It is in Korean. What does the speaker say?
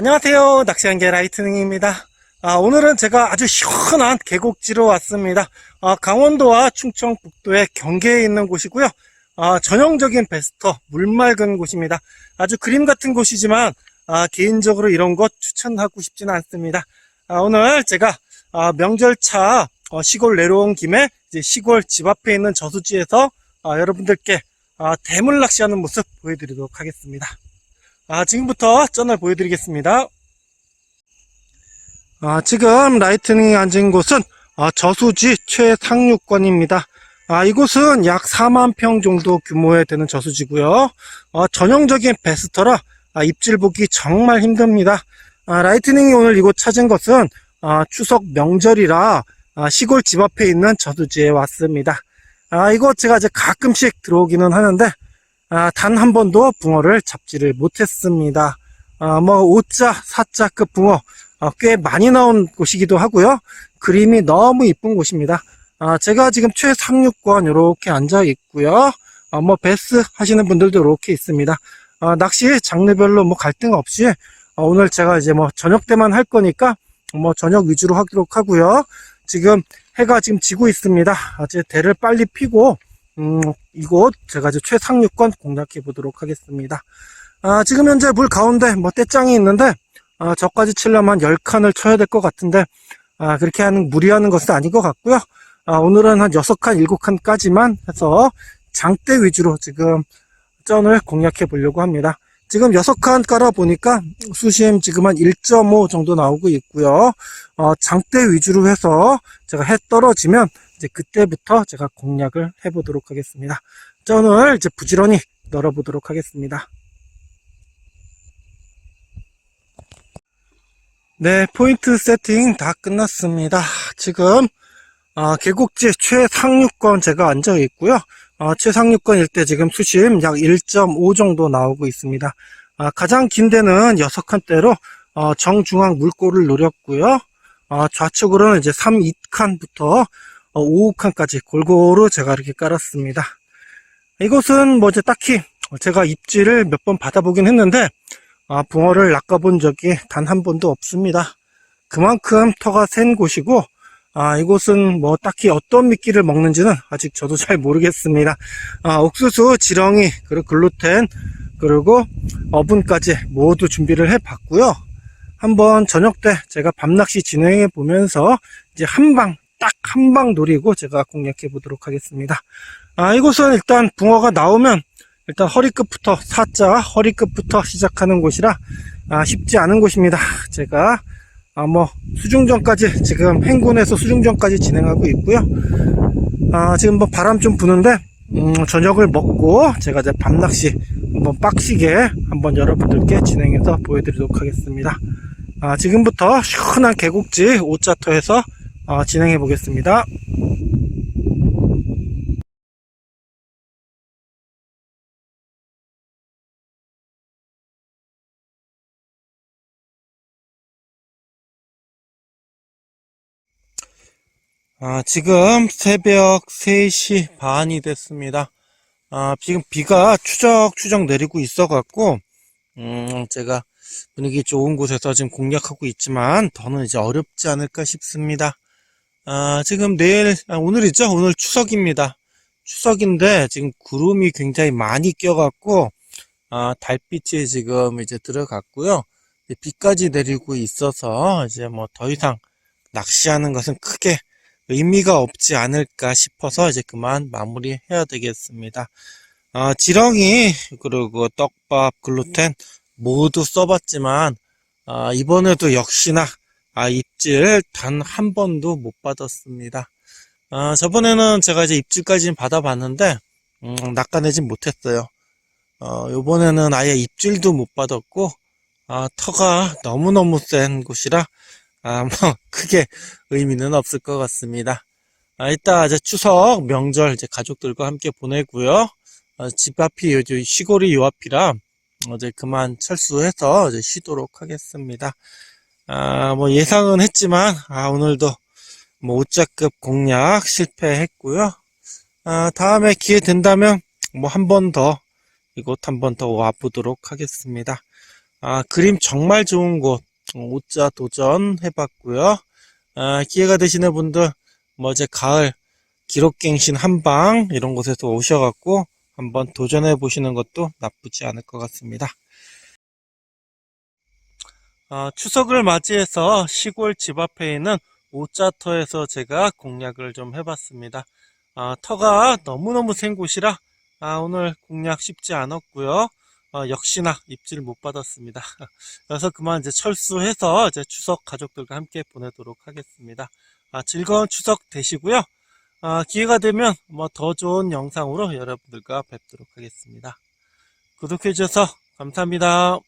안녕하세요. 낚시한개 라이트닝입니다. 아, 오늘은 제가 아주 시원한 계곡지로 왔습니다. 아, 강원도와 충청 북도의 경계에 있는 곳이고요. 아, 전형적인 베스터, 물 맑은 곳입니다. 아주 그림 같은 곳이지만, 아, 개인적으로 이런 곳 추천하고 싶지는 않습니다. 아, 오늘 제가, 아, 명절차 어, 시골 내려온 김에 시골 집 앞에 있는 저수지에서 아, 여러분들께 아, 대물 낚시하는 모습 보여드리도록 하겠습니다. 아, 지금부터 쩐을 보여드리겠습니다. 아, 지금 라이트닝이 앉은 곳은 아, 저수지 최상류권입니다. 아, 이곳은 약 4만 평 정도 규모에 되는 저수지고요. 아, 전형적인 베스터라 아, 입질 보기 정말 힘듭니다. 아, 라이트닝이 오늘 이곳 찾은 것은 아, 추석 명절이라 아, 시골 집 앞에 있는 저수지에 왔습니다. 아, 이곳 제가 이제 가끔씩 들어오기는 하는데 아, 단 한 번도 붕어를 잡지를 못했습니다. 아, 뭐 5자, 4자급 붕어 아, 꽤 많이 나온 곳이기도 하고요. 그림이 너무 이쁜 곳입니다. 아, 제가 지금 최상류권 이렇게 앉아 있고요. 아, 뭐 베스 하시는 분들도 이렇게 있습니다. 아, 낚시 장르별로 뭐 갈등 없이 아, 오늘 제가 이제 뭐 저녁 때만 할 거니까 뭐 저녁 위주로 하도록 하고요. 지금 해가 지금 지고 있습니다. 아, 제 대를 빨리 피고 음, 이곳 제가 이제 최상류권 공략해 보도록 하겠습니다. 아, 지금 현재 물 가운데 뭐 떼짱이 있는데 아, 저까지 치려면 10칸을 쳐야 될 것 같은데 아, 그렇게 하는 무리하는 것은 아닌 것 같고요. 아, 오늘은 한 6칸, 7칸까지만 해서 장대 위주로 지금 쩐을 공략해 보려고 합니다. 지금 6칸 깔아 보니까 수심 지금 한 1.5 정도 나오고 있고요. 어, 장대 위주로 해서 제가 해 떨어지면 이제 그때부터 제가 공략을 해 보도록 하겠습니다. 쩐을 이제 부지런히 널어 보도록 하겠습니다. 네, 포인트 세팅 다 끝났습니다. 지금 아, 계곡지 최상류권 제가 앉아 있고요. 아, 최상류권 일대 지금 수심 약 1.5 정도 나오고 있습니다. 아, 가장 긴 데는 6칸대로 어, 정중앙 물꼬를 노렸고요. 아, 좌측으로는 이제 3, 2칸부터 어, 5칸까지 골고루 제가 이렇게 깔았습니다. 이곳은 뭐 이제 딱히 제가 입질을 몇 번 받아보긴 했는데 아, 붕어를 낚아본 적이 단 한 번도 없습니다. 그만큼 터가 센 곳이고 아, 이곳은 뭐 딱히 어떤 미끼를 먹는지는 아직 저도 잘 모르겠습니다. 아, 옥수수, 지렁이, 그리고 글루텐, 그리고 어분까지 모두 준비를 해 봤고요. 한번 저녁 때 제가 밤낚시 진행해 보면서 이제 한 방, 딱 한 방 노리고 제가 공략해 보도록 하겠습니다. 아, 이곳은 일단 붕어가 나오면 일단 허리끝부터 사자 허리끝부터 시작하는 곳이라 아, 쉽지 않은 곳입니다. 제가 아, 뭐 수중전까지 지금 행군에서 수중전까지 진행하고 있고요. 아, 지금 뭐 바람 좀 부는데 음, 저녁을 먹고 제가 이제 밤낚시 한번 빡시게 한번 여러분들께 진행해서 보여드리도록 하겠습니다. 아, 지금부터 시원한 계곡지 오자터에서 아, 진행해 보겠습니다. 아, 지금 새벽 3시 반이 됐습니다. 아, 지금 비가 추적추적 내리고 있어갖고, 음, 제가 분위기 좋은 곳에서 지금 공략하고 있지만, 더는 이제 어렵지 않을까 싶습니다. 아, 지금 내일, 아, 오늘이죠? 오늘 추석입니다. 추석인데, 지금 구름이 굉장히 많이 껴갖고, 아, 달빛이 지금 이제 들어갔고요. 비까지 내리고 있어서, 이제 뭐 더 이상 낚시하는 것은 크게 의미가 없지 않을까 싶어서 이제 그만 마무리해야 되겠습니다. 아, 지렁이 그리고 떡밥 글루텐 모두 써봤지만 아, 이번에도 역시나 아, 입질 단 한 번도 못 받았습니다. 아, 저번에는 제가 이제 입질까지는 받아봤는데 음, 낚아내진 못했어요. 어, 이번에는 아예 입질도 못 받았고 아, 터가 너무너무 센 곳이라 아, 뭐, 크게 의미는 없을 것 같습니다. 아, 이따 이제 추석 명절 이제 가족들과 함께 보내고요. 아, 집 앞이 요즘 시골이 요 앞이라 어제 그만 철수해서 이제 쉬도록 하겠습니다. 아, 뭐 예상은 했지만, 아, 오늘도 뭐 5자급 공략 실패했고요. 아, 다음에 기회 된다면 뭐 한 번 더, 이곳 한 번 더 와보도록 하겠습니다. 아, 그림 정말 좋은 곳, 어, 오자 도전 해봤고요. 아, 기회가 되시는 분들, 뭐 이제 가을 기록갱신 한방 이런 곳에서 오셔갖고 한번 도전해 보시는 것도 나쁘지 않을 것 같습니다. 아, 추석을 맞이해서 시골 집 앞에 있는 오자터에서 제가 공략을 좀 해봤습니다. 아, 터가 너무너무 센 곳이라 아, 오늘 공략 쉽지 않았고요. 어, 역시나 입질 못 받았습니다. 그래서 그만 이제 철수해서 이제 추석 가족들과 함께 보내도록 하겠습니다. 아, 즐거운 추석 되시고요. 아, 기회가 되면 뭐 더 좋은 영상으로 여러분들과 뵙도록 하겠습니다. 구독해 주셔서 감사합니다.